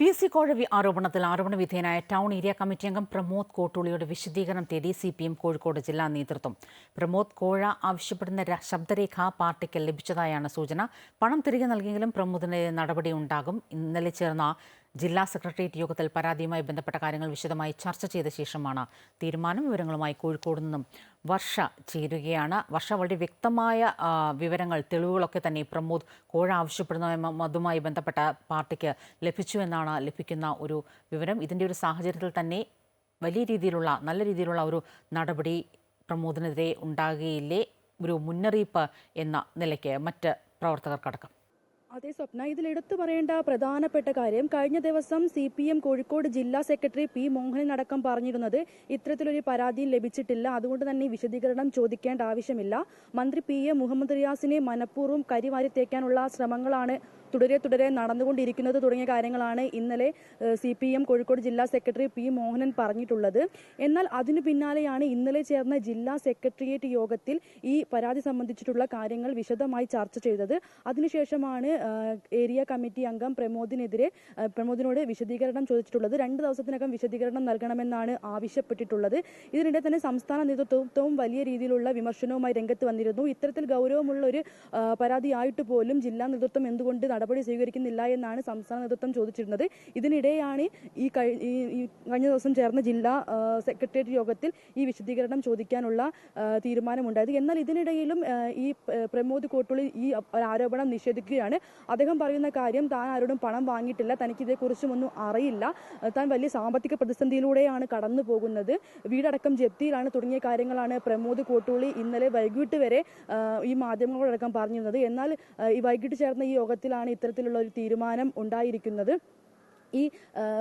P C കോഴവി ആരോപണത്തിൽ ആരോപണ വിധേയനായ ടൗൺ ഏരിയ കമ്മിറ്റി അംഗം പ്രമോദ് കോട്ടൂളിയുടെ വിശദീകരണം തേടി സി പി എം കോഴിക്കോട് ജില്ലാ നേതൃത്വം. പ്രമോദ് കോഴ ആവശ്യപ്പെടുന്ന ശബ്ദരേഖ പാർട്ടിക്ക് ലഭിച്ചതായാണ് സൂചന. പണം തിരികെ നൽകിയെങ്കിലും പ്രമോദിനെതിരെ നടപടി ഉണ്ടാകും. ഇന്നലെ ചേർന്ന ജില്ലാ സെക്രട്ടേറിയറ്റ് യോഗത്തിൽ പരാതിയുമായി ബന്ധപ്പെട്ട കാര്യങ്ങൾ വിശദമായി ചർച്ച ചെയ്ത ശേഷമാണ് തീരുമാനം വിവരങ്ങളുമായി കോഴിക്കോട് നിന്നും വർഷ ചേരുകയാണ്. വർഷ വളരെ വ്യക്തമായ വിവരങ്ങൾ തെളിവുകളൊക്കെ തന്നെ പ്രമോദ് കോഴ ആവശ്യപ്പെടുന്ന അതുമായി ബന്ധപ്പെട്ട പാർട്ടിക്ക് ലഭിച്ചു എന്നാണ് ലഭിക്കുന്ന ഒരു വിവരം. ഇതിന്റെ ഒരു സാഹചര്യത്തിൽ തന്നെ വലിയ രീതിയിലുള്ള നല്ല രീതിയിലുള്ള ഒരു നടപടി പ്രമോദിനെതിരെ ഉണ്ടാകുകയില്ലേ? ഒരു മുന്നറിയിപ്പ് എന്ന നിലയ്ക്ക് മറ്റ് പ്രവർത്തകർക്കടക്കം അതെ സ്വപ്ന ഇതിൽ എടുത്തു പറയേണ്ട പ്രധാനപ്പെട്ട കാര്യം കഴിഞ്ഞ ദിവസം സി പി എം കോഴിക്കോട് ജില്ലാ സെക്രട്ടറി പി മോഹനൻ അടക്കം പറഞ്ഞിരുന്നത് ഇത്തരത്തിലൊരു പരാതിയും ലഭിച്ചിട്ടില്ല. അതുകൊണ്ട് തന്നെ വിശദീകരണം ചോദിക്കേണ്ട ആവശ്യമില്ല. മന്ത്രി പി എ മുഹമ്മദ് റിയാസിനെ മനഃപൂർവം കരിവാരി തേക്കാനുള്ള ശ്രമങ്ങളാണ് തുടരെ തുടരെ നടന്നുകൊണ്ടിരിക്കുന്നത് തുടങ്ങിയ കാര്യങ്ങളാണ് ഇന്നലെ സി പി എം കോഴിക്കോട് ജില്ലാ സെക്രട്ടറി പി മോഹനൻ പറഞ്ഞിട്ടുള്ളത്. എന്നാൽ അതിനു പിന്നാലെയാണ് ഇന്നലെ ചേർന്ന ജില്ലാ സെക്രട്ടേറിയറ്റ് യോഗത്തിൽ ഈ പരാതി സംബന്ധിച്ചിട്ടുള്ള കാര്യങ്ങൾ വിശദമായി ചർച്ച ചെയ്തത്. അതിനുശേഷമാണ് ഏരിയ കമ്മിറ്റി അംഗം പ്രമോദിനെതിരെ പ്രമോദിനോട് വിശദീകരണം ചോദിച്ചിട്ടുള്ളത്. രണ്ട് ദിവസത്തിനകം വിശദീകരണം നൽകണമെന്നാണ് ആവശ്യപ്പെട്ടിട്ടുള്ളത്. ഇതിനിടെ തന്നെ സംസ്ഥാന നേതൃത്വവും വലിയ രീതിയിലുള്ള വിമർശനവുമായി രംഗത്ത് വന്നിരുന്നു. ഇത്തരത്തിൽ ഗൗരവമുള്ള ഒരു പരാതിയായിട്ട് പോലും ജില്ലാ നേതൃത്വം എന്തുകൊണ്ട് നടപടി സ്വീകരിക്കുന്നില്ല എന്നാണ് സംസ്ഥാന നേതൃത്വം ചോദിച്ചിരുന്നത്. ഇതിനിടെയാണ് ഈ കഴി- ഈ ഈ കഴിഞ്ഞ ദിവസം ചേർന്ന ജില്ലാ സെക്രട്ടേറിയറ്റ് യോഗത്തിൽ ഈ വിശദീകരണം ചോദിക്കാനുള്ള തീരുമാനമുണ്ടായത്. എന്നാൽ ഇതിനിടയിലും ഈ പ്രമോദ് കോട്ടുള്ളി ഈ ആരോപണം നിഷേധിക്കുകയാണ്. അദ്ദേഹം പറയുന്ന കാര്യം താൻ ആരോടും പണം വാങ്ങിയിട്ടില്ല തനിക്ക് ഇതേക്കുറിച്ചും ഒന്നും അറിയില്ല. താൻ വലിയ സാമ്പത്തിക പ്രതിസന്ധിയിലൂടെയാണ് കടന്നു പോകുന്നത്. വീടടക്കം ജപ്തിയിലാണ് തുടങ്ങിയ കാര്യങ്ങളാണ് പ്രമോദ് കോട്ടുള്ളി ഇന്നലെ വൈകിട്ട് വരെ ഈ മാധ്യമങ്ങളോടക്കം പറഞ്ഞിരുന്നത്. എന്നാൽ ഈ വൈകിട്ട് ചേർന്ന ഈ യോഗത്തിലാണ് ഇത്തരത്തിലുള്ള ഒരു തീരുമാനം ഉണ്ടായിരിക്കുന്നത്. ഈ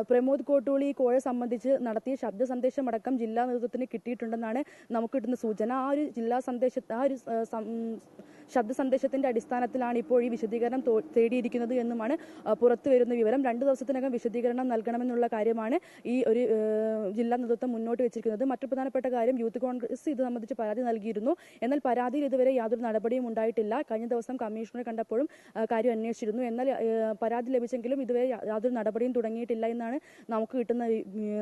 പ്രമോദ് കോട്ടൂളി കോഴ സംബന്ധിച്ച് നടത്തിയ ശബ്ദ സന്ദേശം അടക്കം ജില്ലാ നേതൃത്വത്തിന് കിട്ടിയിട്ടുണ്ടെന്നാണ് നമുക്ക് കിട്ടുന്ന സൂചന. ആ ഒരു ജില്ലാ സന്ദേശ ആ ഒരു ശബ്ദ സന്ദേശത്തിന്റെ അടിസ്ഥാനത്തിലാണ് ഇപ്പോൾ ഈ വിശദീകരണം തേടിയിരിക്കുന്നത് എന്നുമാണ് പുറത്തു വരുന്ന വിവരം. രണ്ട് ദിവസത്തിനകം വിശദീകരണം നൽകണമെന്നുള്ള കാര്യമാണ് ഈ ഒരു ജില്ലാ നേതൃത്വം മുന്നോട്ട് വെച്ചിരിക്കുന്നത്. മറ്റു പ്രധാനപ്പെട്ട കാര്യം യൂത്ത് കോൺഗ്രസ് ഇത് സംബന്ധിച്ച് പരാതി നൽകിയിരുന്നു. എന്നാൽ പരാതിയിൽ ഇതുവരെ യാതൊരു നടപടിയും ഉണ്ടായിട്ടില്ല. കഴിഞ്ഞ ദിവസം കമ്മീഷണറെ കണ്ടപ്പോഴും കാര്യം അന്വേഷിച്ചിരുന്നു. എന്നാൽ പരാതി ലഭിച്ചെങ്കിലും ഇതുവരെ യാതൊരു നടപടിയും തുടങ്ങിയിട്ടില്ല എന്നാണ് നമുക്ക് കിട്ടുന്ന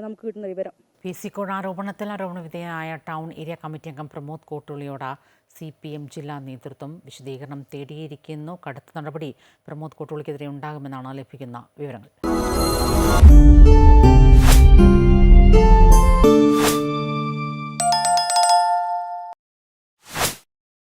നമുക്ക് കിട്ടുന്ന വിവരം. പി സി കോഴ ആരോപണത്തിൽ ആരോപണ വിധേയനായ ടൗൺ ഏരിയ കമ്മിറ്റി അംഗം പ്രമോദ് കോട്ടുള്ളിയോട് സി പി എം ജില്ലാ നേതൃത്വം വിശദീകരണം തേടിയിരിക്കുന്നു. കടുത്ത നടപടി പ്രമോദ് കോട്ടുള്ളിക്കെതിരെ ഉണ്ടാകുമെന്നാണ് ലഭിക്കുന്ന വിവരങ്ങൾ.